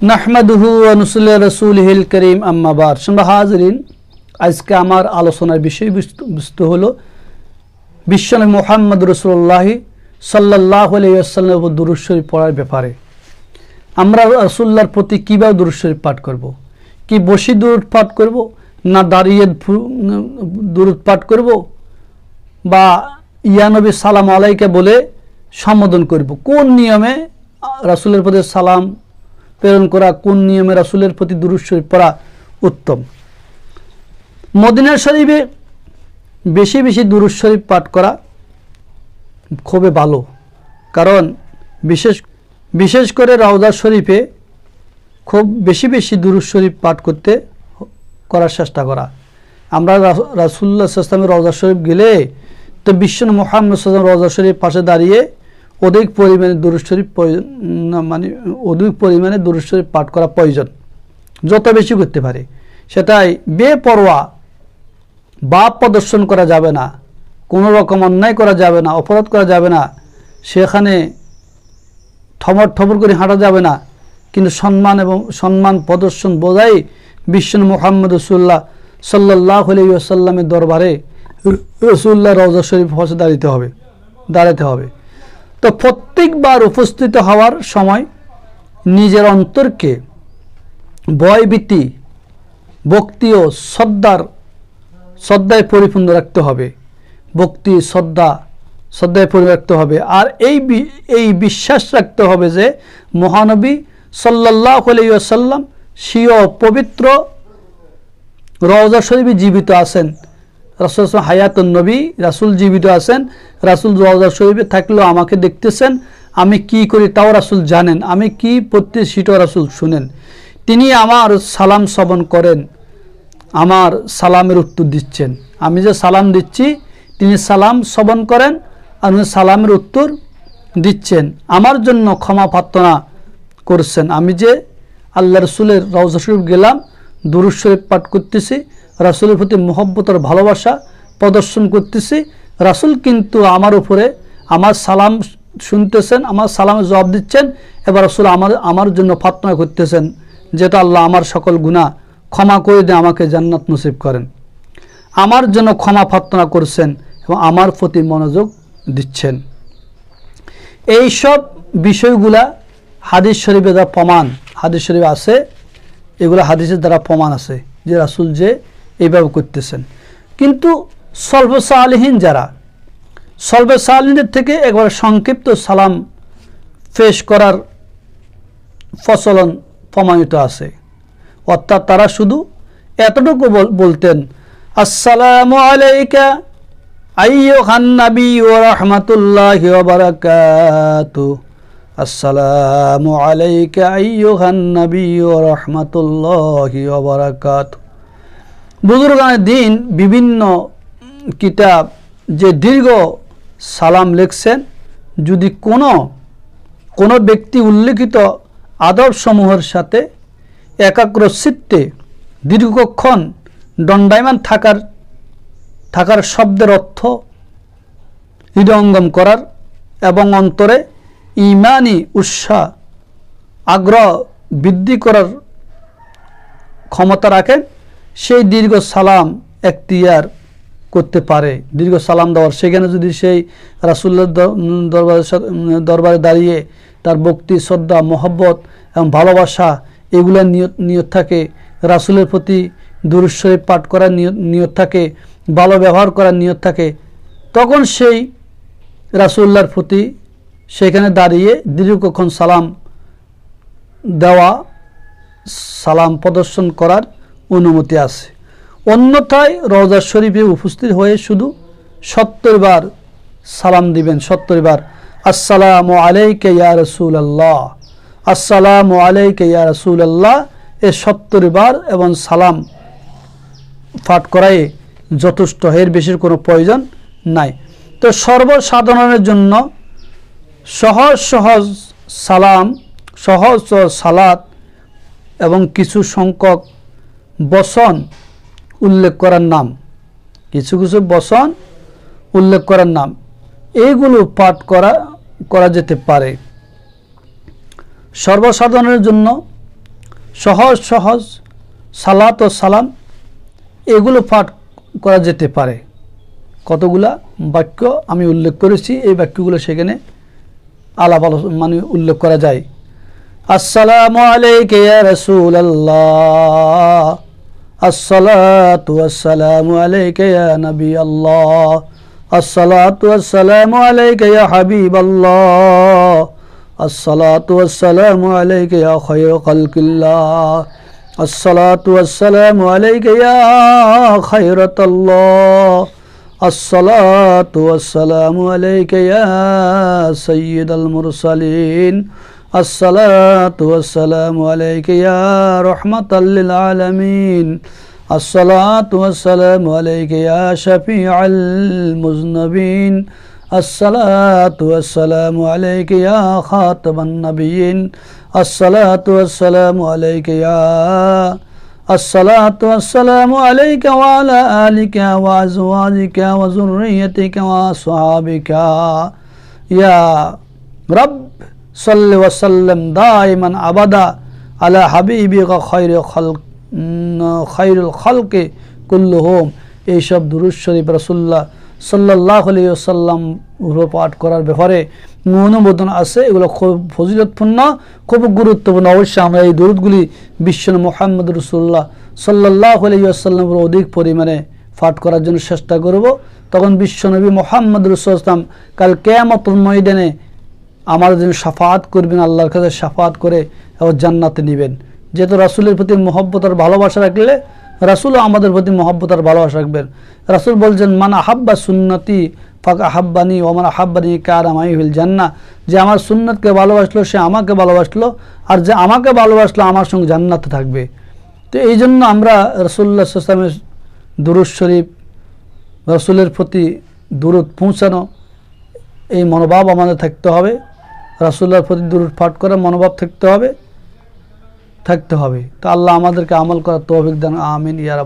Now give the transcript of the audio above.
নাহমাদুহু অনুসুল রসুলহিল করিম আম্মাবার হাজরিন, আজকে আমার আলোচনার বিষয়বস্তু হলো বিশ্বনবী মোহাম্মদ রসুল্লাহি সাল্লাহ আলাইসাল্লাম দুরুদ শরীফ পড়ার ব্যাপারে। আমরা রসুল্লাহর প্রতি কীভাবে দুরুদ শরীফ পাঠ করব। কি বসি দুরুদ পাঠ করব? না দাঁড়িয়ে দুরুদ পাঠ করব? বা ইয়ানবী সালাম আলাইকে বলে সম্বোধন করব? কোন নিয়মে রাসুলের প্রতি সালাম প্রেরণ করা কোন নিয়মে রাসুলের প্রতি দুরুদ শরীফ পড়া উত্তম? মদিনার শরীফে বেশি বেশি দুরুদ শরীফ পাঠ করা খুবই ভালো। কারণ বিশেষ বিশেষ করে রওজা শরীফে খুব বেশি বেশি দুরুদ শরীফ পাঠ করতে করার চেষ্টা করা। আমরা রাসুল্লাহ ইসলামের রওজা শরীফ গেলে তো বিশ্ব মোহাম্মদ সাল্লাম রওজা শরীফ পাশে দাঁড়িয়ে অধিক পরিমাণে দুরুদ শরীফ মানে অধিক পরিমাণে দুরুদ শরীফ পাঠ করা প্রয়োজন। যত বেশি করতে পারে। সেটাই বেপরোয়া। বাপ প্রদর্শন করা যাবে না। কোনো রকম অন্যায় করা যাবে না, অপরাধ করা যাবে না। সেখানে ঠমর ঠমর করে হাঁটা যাবে না। কিন্তু সম্মান এবং সম্মান প্রদর্শন বোঝাই বিশ্ব মোহাম্মদ রসুল্লাহ সাল্লাহ আসাল্লামের দরবারে রসুল্লাহ রওজা শরীফ হসে দাঁড়িতে হবে, দাঁড়াতে হবে। তো প্রত্যেকবার উপস্থিত হওয়ার সময় নিজের অন্তরকে ভয়ভীতি, ভক্তি ও শ্রদ্ধার, শ্রদ্ধায় পরিপূর্ণ রাখতে হবে। ভক্তি, শ্রদ্ধা, শ্রদ্ধায় পরিপূর্ণ রাখতে হবে। আর এই এই বিশ্বাস রাখতে হবে যে মহানবী সাল্লাহ আলাইসাল্লাম স্বীয় পবিত্র রওজা শরীফে জীবিত আছেন। রাসুল হায়াতুন নবী, রাসুল জীবিত আছেন, রাসুল রওজা শরীফে থাকলেও আমাকে দেখতেছেন, আমি কি করি তাও রাসুল জানেন, আমি কি পড়তে সেটাও রাসুল শুনেন। তিনি আমার সালাম শ্রবণ করেন, আমার সালামের উত্তর দিচ্ছেন। আমি যে সালাম দিচ্ছি, তিনি সালাম শ্রবণ করেন, আর সালামের উত্তর দিচ্ছেন। আমার জন্য ক্ষমা প্রার্থনা করছেন। আমি যে আল্লাহ রসুলের রওজা শরীফ গেলাম দুরুদ শরীফ পাঠ করতেছি, রাসুলের প্রতি মহব্বতের ভালোবাসা প্রদর্শন করতেছি। রাসুল কিন্তু আমার উপরে আমার সালাম শুনতেছেন, আমার সালামের জবাব দিচ্ছেন, এবার রাসুল আমার আমার জন্য প্রার্থনা করতেছেন যেটা আল্লাহ আমার সকল গুণা ক্ষমা করে দিয়ে আমাকে জান্নাত নসিব করেন। আমার জন্য ক্ষমা প্রার্থনা করছেন এবং আমার প্রতি মনোযোগ দিচ্ছেন। এই সব বিষয়গুলা হাদিস শরীফে যা প্রমাণ, হাদিস শরীফে আছে এগুলো হাদিসের দ্বারা প্রমাণ আছে যে রাসুল যে এইভাবে করতেছেন। কিন্তু স্বল্প সালহীন যারা স্বল্প সালহীনের থেকে একবার সংক্ষিপ্ত সালাম পেশ করার প্রচলন প্রমাণিত আছে। অর্থাৎ তারা শুধু এতটুকু বল- বলতেন, আসসালামু আলাইকা আইয়ুহান নবী ওয়া রাহমাতুল্লাহি বারাকাতু। আসসালামু আলাইকা আইয়ুহান নবী ওয়া রাহমাতুল্লাহি ওয়া বারাকাতু বুজুর্গানের দিন বিভিন্ন কিতাব যে দীর্ঘ সালাম লিখছেন, যদি কোনো কোনো ব্যক্তি উল্লেখিত আদবসমূহের সাথে একাগ্র চিত্তে দীর্ঘক্ষণ দণ্ডায়মান থাকার থাকার শব্দের অর্থ হৃদয়ঙ্গম করার এবং অন্তরে ইমানি উৎসাহ, আগ্রহ বৃদ্ধি করার ক্ষমতা রাখেন সেই দীর্ঘ সালাম এখতিয়ার করতে পারে। দীর্ঘ সালাম দেওয়ার, সেখানে যদি সেই রাসুল্লাহ দরবারে দরবারে দাঁড়িয়ে তার ভক্তি, শ্রদ্ধা, মহব্বত এবং ভালোবাসা এগুলো নিয়ত নিয়ত থাকে, রাসুলের প্রতি দুরুশ্বরী পাঠ করার নিয়ত নিয়ত থাকে, ভালো ব্যবহার করার নিয়ত থাকে, তখন সেই রাসুল্লাহর প্রতি সেখানে দাঁড়িয়ে দীর্ঘক্ষণ সালাম দেওয়া, সালাম প্রদর্শন করার অনুমতি আছে। অন্যথায় রওজা শরীফে উপস্থিত হয়ে শুধু সত্তর বার সালাম দিবেন, সত্তর বার। আসসালামু আলাইকে ইয়া রসুল আল্লাহ আসসালামু আলাইকে ইয়া রসুল আল্লাহ এ সত্তর বার এবং সালাম পাঠ করাই যথেষ্ট, এর বেশির কোনো প্রয়োজন নাই। তো সর্বসাধারণের জন্য সহজ সহজ সালাম, সহজ সালাত এবং কিছু সংখ্যক বসন উল্লেখ করার নাম। কিছু কিছু বসন উল্লেখ করার নাম। এইগুলো পাঠ করা করা যেতে পারে। সর্বসাধারণের জন্য সহজ সহজ সালাত ও সালাম, এগুলো পাঠ করা যেতে পারে। কতগুলা বাক্য আমি উল্লেখ করেছি, এই বাক্যগুলো সেখানে আলাপ মানে উল্লেখ করা যায়। আসসালামু আলাইকা ইয়া রাসূলুল্লাহ। আসসালাতু ওয়াসসালামু আলাইকা নবী আল্লাহ আসসালাতু ওয়াসসালামু আলাইকা ইয়া হাবিবাল্লাহ। আসসালাতু ওয়াসসালামু আলাইকা খায়রু খালকিল্লাহ। আসসালাতু ওয়াসসালামু আলাইকা ইয়া খায়রাতাল্লাহ। الصلاة والسلام عليك يا سيد المرسلين. الصلاة والسلام عليك يا رحمة للعالمين. الصلاة والسلام عليك يا شفيع المذنبين. الصلاة والسلام عليك يا خاتم النبيين. الصلاة والسلام عليك يا الصلاة والسلام عليك وعلى آلك وأزواجك وذريتك وأصحابك يا رب صل وسلم دائما أبدا على حبيبك خير خلق خير الخلق كلهم এইসব দুরুদ শরীফ রসুল্লাহ সাল্লাহ আলিয়া সাল্লাম পাঠ করার ব্যাপারে অনুমোদন আছে, এগুলো খুব ফজিলতপূর্ণ, খুব গুরুত্বপূর্ণ। অবশ্যই আমরা এই দরুদগুলি বিশ্ব মোহাম্মদ রসুল্লাহ সাল্লাহ আলিয়াল্লামের অধিক পরিমাণে পাঠ করার জন্য চেষ্টা করব। তখন বিশ্বনবী মোহাম্মদ রসুলাম কাল কেয়ামত ময়দানে আমার জন্য সাফাত করবেন, আল্লাহর কাছে সাফাত করে জান্নাতে নেবেন। যেহেতু রাসুলের প্রতি মহব্বত আর ভালোবাসা রাখলে রাসুলও আমাদের প্রতি মহব্বত আর ভালোবাসা রাখবেন। রাসুল বলছেন, মান আহাব্বা সুন্নতি, ফাঁক আহাব্বানি ওমান আহাব্বানি কার আমাই হইল জান্না যে আমার সুন্নতকে ভালোবাসলো, সে আমাকে ভালোবাসলো, আর যে আমাকে ভালোবাসলো, আমার সঙ্গে জান্নাতে থাকবে। তো এই জন্য আমরা রসুল্লাহ ইসলামের দুরুদ শরীফ, রসুলের প্রতি দূরত পৌঁছানো, এই মনোভাব আমাদের থাকতে হবে। রাসুল্লাহর প্রতি দূরত পাঠ করার মনোভাব থাকতে হবে। থাকতে হবে। তো আল্লাহ আমাদেরকে আমল করার তৌফিক দেন। আমিন ইয়ারাব